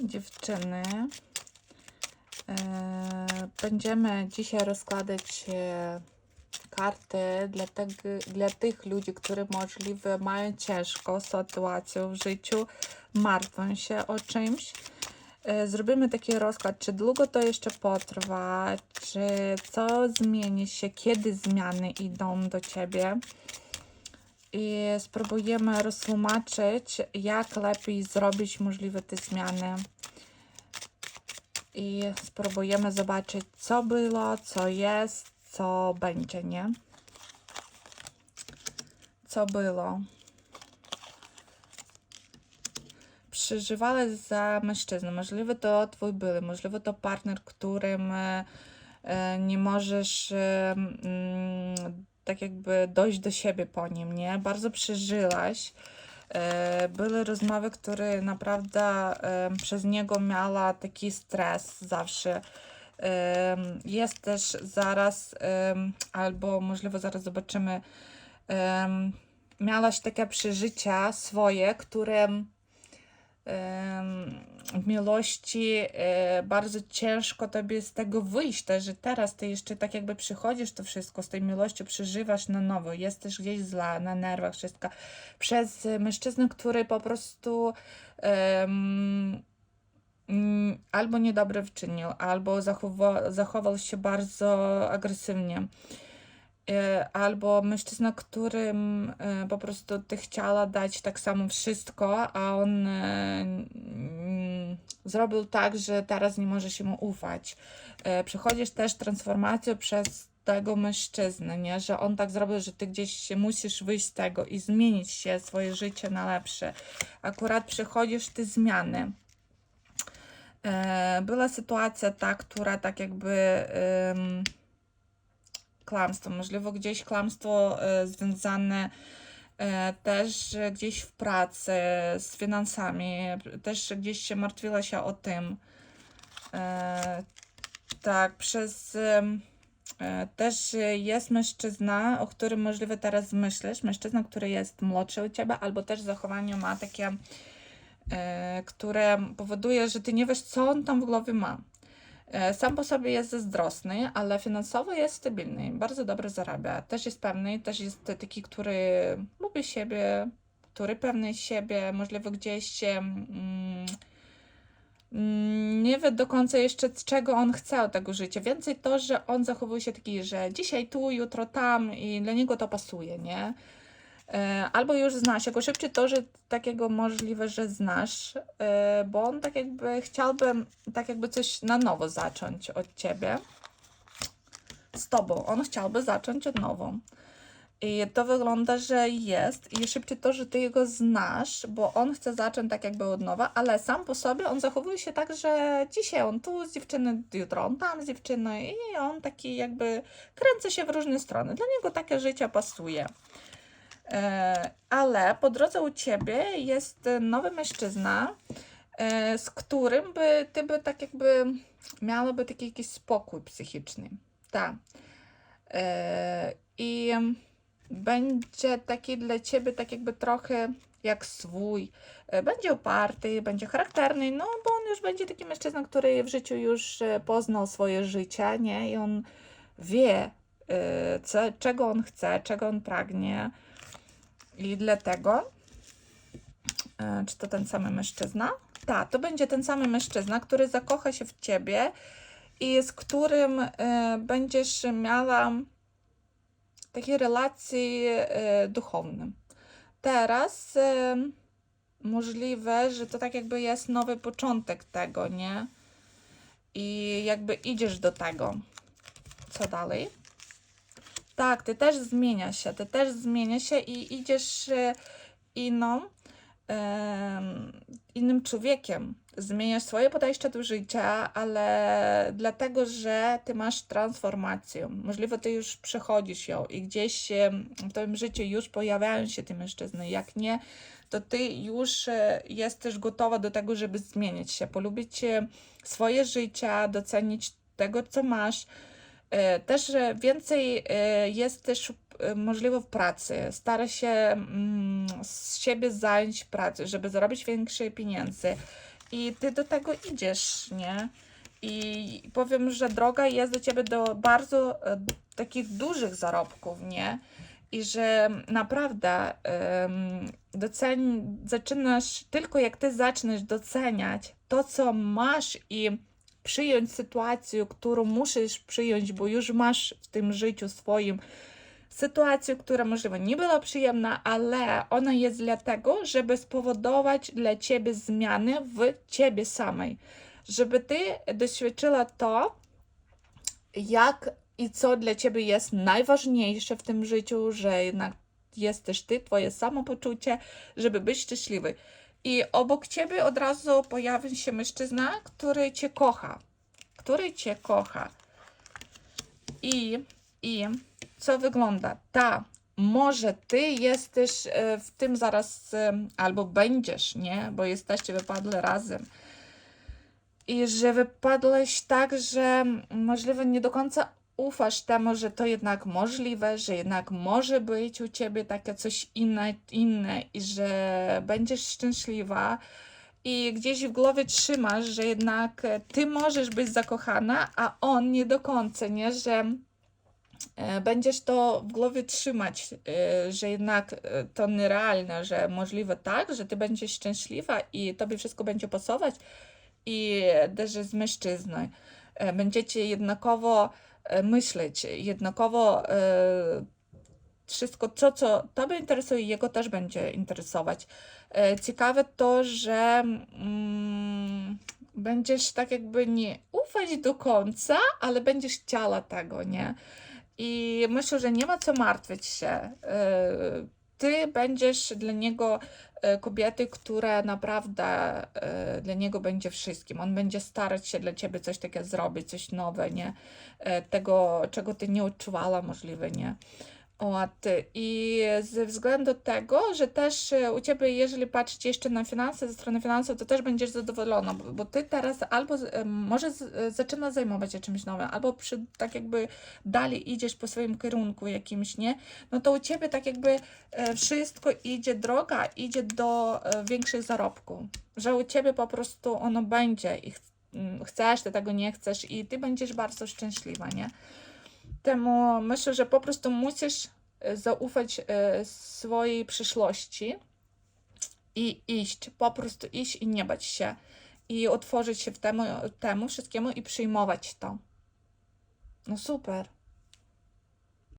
dziewczyny. E, Będziemy dzisiaj rozkładać e, karty dla, tego, dla tych ludzi, którzy możliwe mają ciężką sytuację w życiu, martwią się o czymś. E, Zrobimy taki rozkład, czy długo to jeszcze potrwa, czy co zmieni się, kiedy zmiany idą do ciebie. I spróbujemy roztłumaczyć, jak lepiej zrobić możliwe te zmiany. I spróbujemy zobaczyć, co było, co jest, co będzie, nie? Co było. Przeżywałeś za mężczyznę. Możliwe to twój były, możliwe to partner, którym e, nie możesz tak jakby dojść do siebie po nim, nie? Bardzo przeżyłaś. E, Były rozmowy, które naprawdę przez niego miała taki stres zawsze. Jest też zaraz, albo możliwe zaraz zobaczymy, miałaś takie przeżycia swoje, które w miłości e, bardzo ciężko tobie z tego wyjść, też, że teraz ty jeszcze tak jakby przychodzisz to wszystko z tej miłością, przeżywasz na nowo, jesteś gdzieś zła, na nerwach, wszystko. Przez mężczyznę, który po prostu mm, albo niedobre wczynił, albo zachowa, zachował się bardzo agresywnie. E, Albo mężczyzna, którym e, po prostu ty chciała dać tak samo wszystko, a on e, mm, zrobił tak, że teraz nie możesz mu ufać. Przechodzisz też transformację przez tego mężczyznę, nie? że on tak zrobił, że ty gdzieś się musisz wyjść z tego i zmienić się, swoje życie na lepsze. Akurat przechodzisz te zmiany. Była sytuacja ta, która tak jakby kłamstwo, możliwe gdzieś kłamstwo e, związane e, też gdzieś w pracy, z finansami, też gdzieś się martwiła się o tym. E, tak, przez też jest mężczyzna, o którym możliwe teraz myślisz, mężczyzna, który jest młodszy od ciebie, albo też zachowanie ma takie, które powoduje, że ty nie wiesz, co on tam w głowie ma. E, Sam po sobie jest zazdrosny, ale finansowo jest stabilny, bardzo dobrze zarabia. Też jest pewny, też jest taki, który lubi siebie, który pewny siebie, możliwe gdzieś się mm, mm, nie wie do końca jeszcze, czego on chce od tego życia. Więcej to, że on zachowuje się taki, że dzisiaj tu, jutro tam i dla niego to pasuje, nie? E, Albo już znasz, jako szybciej to, że takiego możliwe, że znasz, e, bo on tak jakby chciałby tak jakby coś na nowo zacząć od ciebie. Z tobą. On chciałby zacząć od nowo. I to wygląda, że jest. I szybciej to, że ty jego znasz, bo on chce zacząć tak jakby od nowa, ale sam po sobie on zachowuje się tak, że dzisiaj on tu z dziewczyny, jutro on tam z dziewczyną i on taki jakby kręci się w różne strony. Dla niego takie życie pasuje. E, ale po drodze u ciebie jest nowy mężczyzna, e, z którym by ty by tak jakby miałaby taki jakiś spokój psychiczny. Tak. I będzie taki dla ciebie tak jakby trochę jak swój. Będzie uparty, będzie charakterny, no bo on już będzie taki mężczyzna, który w życiu już poznał swoje życie, nie? I on wie, co, czego on chce, czego on pragnie. I dlatego, e, czy to ten sam mężczyzna? Tak, to będzie ten sam mężczyzna, który zakocha się w ciebie i z którym e, będziesz miała takie relacje e, duchowne. Teraz możliwe, że to tak jakby jest nowy początek tego, nie? I jakby idziesz do tego. Co dalej? Tak, ty też zmienia się, ty też zmienia się i idziesz e, inną, innym człowiekiem. Zmieniasz swoje podejście do życia, ale dlatego, że ty masz transformację. Możliwe ty już przechodzisz ją i gdzieś w twoim życiu już pojawiają się te mężczyzny. Jak nie, to ty już e, jesteś gotowa do tego, żeby zmienić się, polubić e, swoje życie, docenić tego, co masz. E, Też więcej e, jest też e, możliwe w pracy. Stara się mm, z siebie zająć pracę, żeby zarobić większe pieniądze. i ty do tego idziesz, nie? I powiem, że droga jest do ciebie do bardzo takich dużych zarobków, nie? I że naprawdę em, doceni, zaczynasz, tylko jak ty zaczniesz doceniać to, co masz i przyjąć sytuację, którą musisz przyjąć, bo już masz w tym życiu swoim sytuację, która możliwe nie była przyjemna, ale ona jest dlatego, żeby spowodować dla ciebie zmiany w ciebie samej. Żeby ty doświadczyła to, jak i co dla ciebie jest najważniejsze w tym życiu, że jednak jesteś ty, twoje samopoczucie, żeby być szczęśliwy. I obok ciebie od razu pojawi się mężczyzna, który cię kocha, który cię kocha. I, i co wygląda? Ta, może ty jesteś e, w tym zaraz, e, albo będziesz, nie? Bo jesteście wypadli razem. I że wypadłeś tak, że możliwe nie do końca ufasz temu, że to jednak możliwe, że jednak może być u ciebie takie coś inne, inne i że będziesz szczęśliwa. I gdzieś w głowie trzymasz, że jednak ty możesz być zakochana, a on nie do końca, nie? Że e, będziesz to w głowie trzymać, e, że jednak e, to nierealne, że możliwe tak, że ty będziesz szczęśliwa i tobie wszystko będzie pasować i też z mężczyzną. Będziecie jednakowo myśleć, jednakowo e, wszystko, to, co tobie interesuje, jego też będzie interesować. E, Ciekawe to, że mm, będziesz tak jakby nie ufać do końca, ale będziesz chciała tego, nie? I myślę, że nie ma co martwić się. Ty będziesz dla niego e, kobiety, która naprawdę e, dla niego będzie wszystkim. On będzie starać się dla ciebie coś takiego zrobić, coś nowe, nie? E, Tego, czego ty nie odczuwała możliwe, nie? От, і ze względu tego, że też e, u Ciebie, jeżeli patrzeć jeszcze na finanse, ze strony finansów, to też będziesz zadowolona, bo, bo Ty teraz albo z- em, może z, e, zaczyna zajmować się czymś nowym, albo przy, tak jakby dalej idziesz po swoim kierunku jakimś, nie? No to u Ciebie tak jakby e, wszystko idzie, droga idzie do e, większych zarobków, że u Ciebie po prostu ono będzie i ch- m, chcesz, Ty tego nie chcesz i Ty będziesz bardzo szczęśliwa, nie? Temu myślę, że po prostu musisz e, zaufać e, swojej przyszłości i iść, po prostu iść i nie bać się i otworzyć się w temu, temu wszystkiemu i przyjmować to. No super.